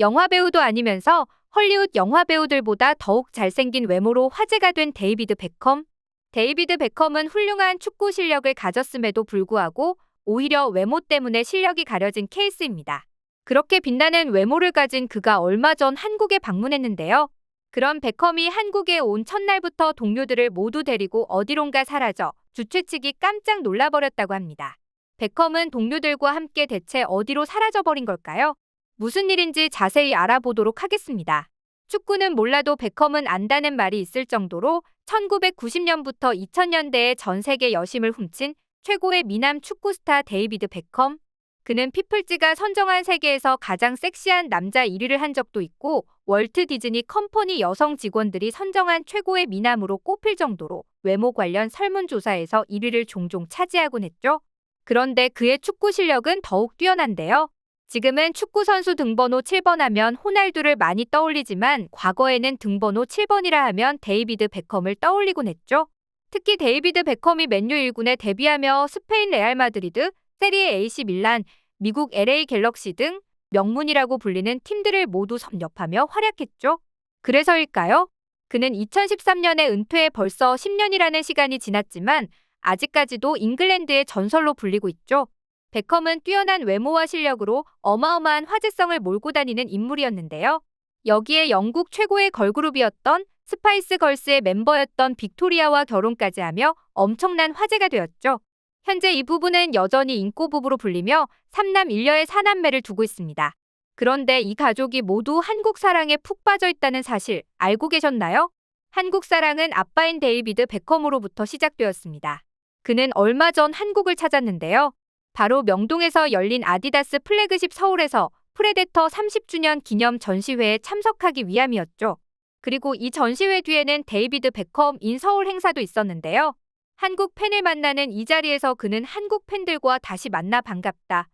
영화배우도 아니면서 헐리우드 영화배우들보다 더욱 잘생긴 외모로 화제가 된 데이비드 베컴. 데이비드 베컴은 훌륭한 축구 실력을 가졌음에도 불구하고 오히려 외모 때문에 실력이 가려진 케이스입니다. 그렇게 빛나는 외모를 가진 그가 얼마 전 한국에 방문했는데요. 그런 베컴이 한국에 온 첫날부터 동료들을 모두 데리고 어디론가 사라져 주최 측이 깜짝 놀라버렸다고 합니다. 베컴은 동료들과 함께 대체 어디로 사라져버린 걸까요? 무슨 일인지 자세히 알아보도록 하겠습니다. 축구는 몰라도 베컴은 안다는 말이 있을 정도로 1990년부터 2000년대에 전 세계 여심을 훔친 최고의 미남 축구 스타 데이비드 베컴. 그는 피플지가 선정한 세계에서 가장 섹시한 남자 1위를 한 적도 있고 월트 디즈니 컴퍼니 여성 직원들이 선정한 최고의 미남으로 꼽힐 정도로 외모 관련 설문조사에서 1위를 종종 차지하곤 했죠. 그런데 그의 축구 실력은 더욱 뛰어난데요. 지금은 축구 선수 등번호 7번 하면 호날두를 많이 떠올리지만 과거에는 등번호 7번이라 하면 데이비드 베컴을 떠올리곤 했죠. 특히 데이비드 베컴이 맨유 1군에 데뷔하며 스페인 레알 마드리드, 세리에 AC 밀란, 미국 LA 갤럭시 등 명문이라고 불리는 팀들을 모두 섭렵하며 활약했죠. 그래서일까요? 그는 2013년에 은퇴해 벌써 10년이라는 시간이 지났지만 아직까지도 잉글랜드의 전설로 불리고 있죠. 베컴은 뛰어난 외모와 실력으로 어마어마한 화제성을 몰고 다니는 인물이었는데요. 여기에 영국 최고의 걸그룹이었던 스파이스 걸스의 멤버였던 빅토리아와 결혼까지 하며 엄청난 화제가 되었죠. 현재 이 부부는 여전히 인꼬 부부로 불리며 3남 1녀의 사남매를 두고 있습니다. 그런데 이 가족이 모두 한국 사랑에 푹 빠져 있다는 사실 알고 계셨나요? 한국 사랑은 아빠인 데이비드 베컴으로부터 시작되었습니다. 그는 얼마 전 한국을 찾았는데요. 바로 명동에서 열린 아디다스 플래그십 서울에서 프레데터 30주년 기념 전시회에 참석하기 위함이었죠. 그리고 이 전시회 뒤에는 데이비드 베컴 인 서울 행사도 있었는데요. 한국 팬을 만나는 이 자리에서 그는 한국 팬들과 다시 만나 반갑다.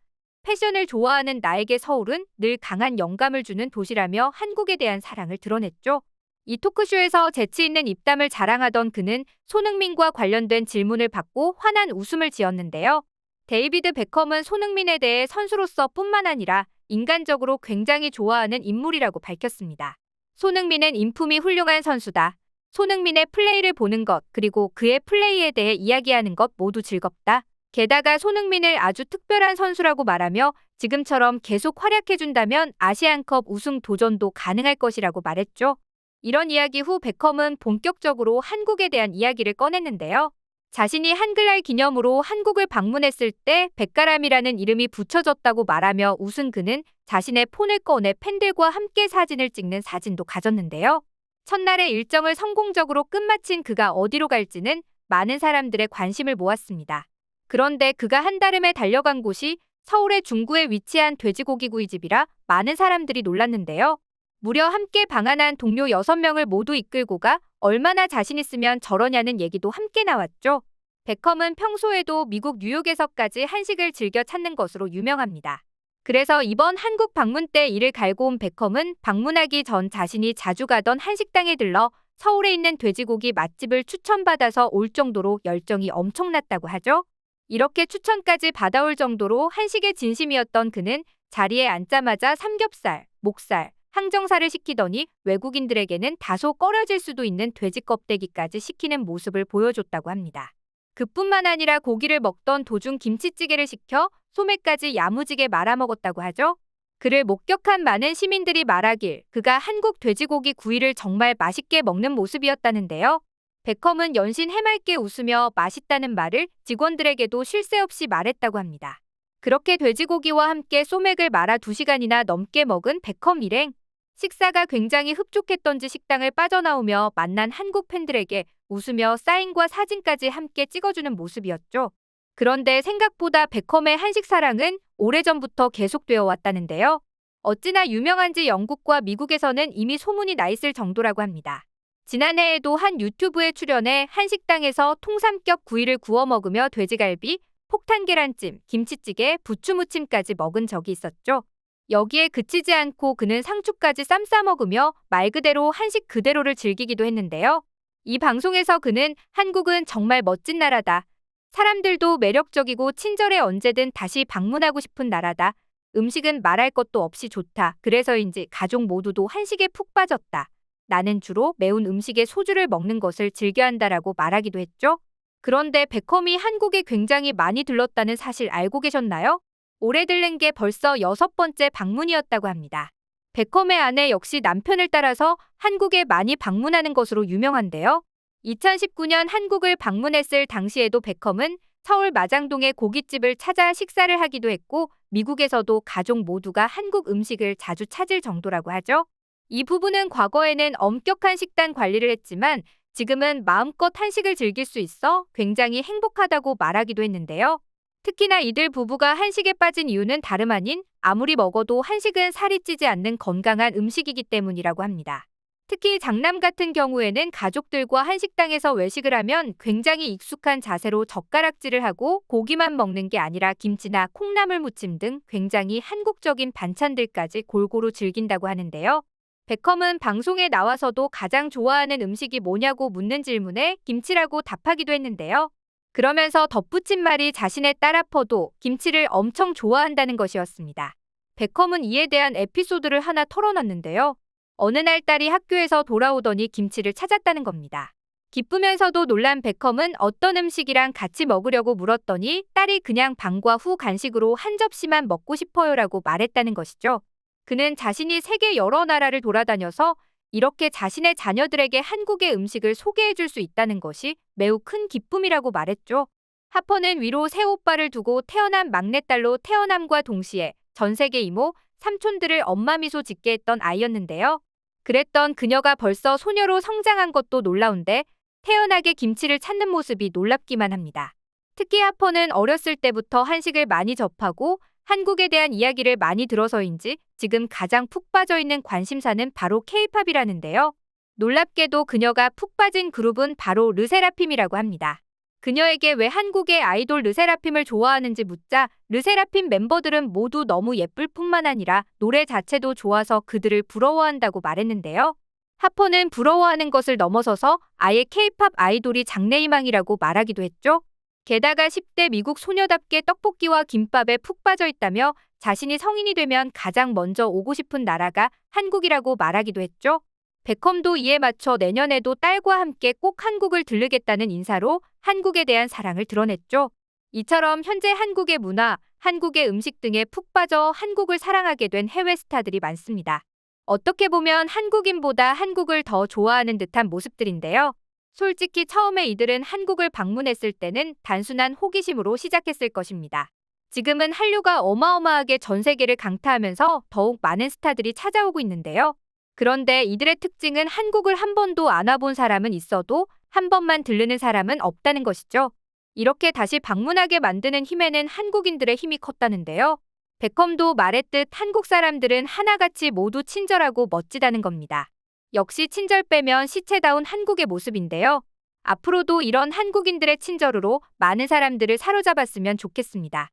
패션을 좋아하는 나에게 서울은 늘 강한 영감을 주는 도시라며 한국에 대한 사랑을 드러냈죠. 이 토크쇼에서 재치 있는 입담을 자랑하던 그는 손흥민과 관련된 질문을 받고 환한 웃음을 지었는데요. 데이비드 베컴은 손흥민에 대해 선수로서 뿐만 아니라 인간적으로 굉장히 좋아하는 인물이라고 밝혔습니다. 손흥민은 인품이 훌륭한 선수다. 손흥민의 플레이를 보는 것 그리고 그의 플레이에 대해 이야기하는 것 모두 즐겁다. 게다가 손흥민을 아주 특별한 선수라고 말하며 지금처럼 계속 활약해준다면 아시안컵 우승 도전도 가능할 것이라고 말했죠. 이런 이야기 후 베컴은 본격적으로 한국에 대한 이야기를 꺼냈는데요. 자신이 한글날 기념으로 한국을 방문했을 때 백가람이라는 이름이 붙여졌다고 말하며 웃은 그는 자신의 폰을 꺼내 팬들과 함께 사진을 찍는 사진도 가졌는데요. 첫날의 일정을 성공적으로 끝마친 그가 어디로 갈지는 많은 사람들의 관심을 모았습니다. 그런데 그가 한달음에 달려간 곳이 서울의 중구에 위치한 돼지고기 구이집이라 많은 사람들이 놀랐는데요. 무려 함께 방한한 동료 6명을 모두 이끌고 가 얼마나 자신 있으면 저러냐는 얘기도 함께 나왔죠. 베컴은 평소에도 미국 뉴욕에서까지 한식을 즐겨 찾는 것으로 유명합니다. 그래서 이번 한국 방문 때 이를 갈고 온 베컴은 방문하기 전 자신이 자주 가던 한식당에 들러 서울에 있는 돼지고기 맛집을 추천받아서 올 정도로 열정이 엄청났다고 하죠. 이렇게 추천까지 받아올 정도로 한식의 진심이었던 그는 자리에 앉자마자 삼겹살, 목살, 항정살을 시키더니 외국인들에게는 다소 꺼려질 수도 있는 돼지 껍데기까지 시키는 모습을 보여줬다고 합니다. 그뿐만 아니라 고기를 먹던 도중 김치찌개를 시켜 소매까지 야무지게 말아먹었다고 하죠. 그를 목격한 많은 시민들이 말하길 그가 한국 돼지고기 구이를 정말 맛있게 먹는 모습이었다는데요. 베컴은 연신 해맑게 웃으며 맛있다는 말을 직원들에게도 쉴 새 없이 말했다고 합니다. 그렇게 돼지고기와 함께 소맥을 말아 2시간이나 넘게 먹은 베컴 일행. 식사가 굉장히 흡족했던지 식당을 빠져나오며 만난 한국 팬들에게 웃으며 사인과 사진까지 함께 찍어주는 모습이었죠. 그런데 생각보다 베컴의 한식 사랑은 오래전부터 계속되어 왔다는데요. 어찌나 유명한지 영국과 미국에서는 이미 소문이 나 있을 정도라고 합니다. 지난해에도 한 유튜브에 출연해 한식당에서 통삼겹 구이를 구워 먹으며 돼지갈비, 폭탄 계란찜, 김치찌개, 부추무침까지 먹은 적이 있었죠. 여기에 그치지 않고 그는 상추까지 쌈 싸 먹으며 말 그대로 한식 그대로를 즐기기도 했는데요. 이 방송에서 그는 한국은 정말 멋진 나라다. 사람들도 매력적이고 친절해 언제든 다시 방문하고 싶은 나라다. 음식은 말할 것도 없이 좋다. 그래서인지 가족 모두도 한식에 푹 빠졌다. 나는 주로 매운 음식에 소주를 먹는 것을 즐겨한다라고 말하기도 했죠. 그런데 베컴이 한국에 굉장히 많이 들렀다는 사실 알고 계셨나요? 올해 들른 게 벌써 여섯 번째 방문이었다고 합니다. 베컴의 아내 역시 남편을 따라서 한국에 많이 방문하는 것으로 유명한데요. 2019년 한국을 방문했을 당시에도 베컴은 서울 마장동의 고깃집을 찾아 식사를 하기도 했고 미국에서도 가족 모두가 한국 음식을 자주 찾을 정도라고 하죠. 이 부부는 과거에는 엄격한 식단 관리를 했지만 지금은 마음껏 한식을 즐길 수 있어 굉장히 행복하다고 말하기도 했는데요. 특히나 이들 부부가 한식에 빠진 이유는 다름 아닌 아무리 먹어도 한식은 살이 찌지 않는 건강한 음식이기 때문이라고 합니다. 특히 장남 같은 경우에는 가족들과 한식당에서 외식을 하면 굉장히 익숙한 자세로 젓가락질을 하고 고기만 먹는 게 아니라 김치나 콩나물 무침 등 굉장히 한국적인 반찬들까지 골고루 즐긴다고 하는데요. 베컴은 방송에 나와서도 가장 좋아하는 음식이 뭐냐고 묻는 질문에 김치라고 답하기도 했는데요. 그러면서 덧붙인 말이 자신의 딸 아퍼도 김치를 엄청 좋아한다는 것이었습니다. 베컴은 이에 대한 에피소드를 하나 털어놨는데요. 어느 날 딸이 학교에서 돌아오더니 김치를 찾았다는 겁니다. 기쁘면서도 놀란 베컴은 어떤 음식이랑 같이 먹으려고 물었더니 딸이 그냥 방과 후 간식으로 한 접시만 먹고 싶어요라고 말했다는 것이죠. 그는 자신이 세계 여러 나라를 돌아다녀서 이렇게 자신의 자녀들에게 한국의 음식을 소개해 줄 수 있다는 것이 매우 큰 기쁨이라고 말했죠. 하퍼는 위로 새 오빠를 두고 태어난 막내딸로 태어남과 동시에 전 세계 이모, 삼촌들을 엄마 미소 짓게 했던 아이였는데요. 그랬던 그녀가 벌써 소녀로 성장한 것도 놀라운데 태연하게 김치를 찾는 모습이 놀랍기만 합니다. 특히 하퍼는 어렸을 때부터 한식을 많이 접하고 한국에 대한 이야기를 많이 들어서인지 지금 가장 푹 빠져 있는 관심사는 바로 케이팝이라는데요. 놀랍게도 그녀가 푹 빠진 그룹은 바로 르세라핌이라고 합니다. 그녀에게 왜 한국의 아이돌 르세라핌을 좋아하는지 묻자 르세라핌 멤버들은 모두 너무 예쁠 뿐만 아니라 노래 자체도 좋아서 그들을 부러워한다고 말했는데요. 하퍼는 부러워하는 것을 넘어서서 아예 케이팝 아이돌이 장래희망이라고 말하기도 했죠. 게다가 10대 미국 소녀답게 떡볶이와 김밥에 푹 빠져 있다며 자신이 성인이 되면 가장 먼저 오고 싶은 나라가 한국이라고 말하기도 했죠. 베컴도 이에 맞춰 내년에도 딸과 함께 꼭 한국을 들르겠다는 인사로 한국에 대한 사랑을 드러냈죠. 이처럼 현재 한국의 문화, 한국의 음식 등에 푹 빠져 한국을 사랑하게 된 해외 스타들이 많습니다. 어떻게 보면 한국인보다 한국을 더 좋아하는 듯한 모습들인데요. 솔직히 처음에 이들은 한국을 방문했을 때는 단순한 호기심으로 시작했을 것입니다. 지금은 한류가 어마어마하게 전 세계를 강타하면서 더욱 많은 스타들이 찾아오고 있는데요. 그런데 이들의 특징은 한국을 한 번도 안 와본 사람은 있어도 한 번만 들르는 사람은 없다는 것이죠. 이렇게 다시 방문하게 만드는 힘에는 한국인들의 힘이 컸다는데요. 베컴도 말했듯 한국 사람들은 하나같이 모두 친절하고 멋지다는 겁니다. 역시 친절 빼면 시체다운 한국의 모습인데요. 앞으로도 이런 한국인들의 친절으로 많은 사람들을 사로잡았으면 좋겠습니다.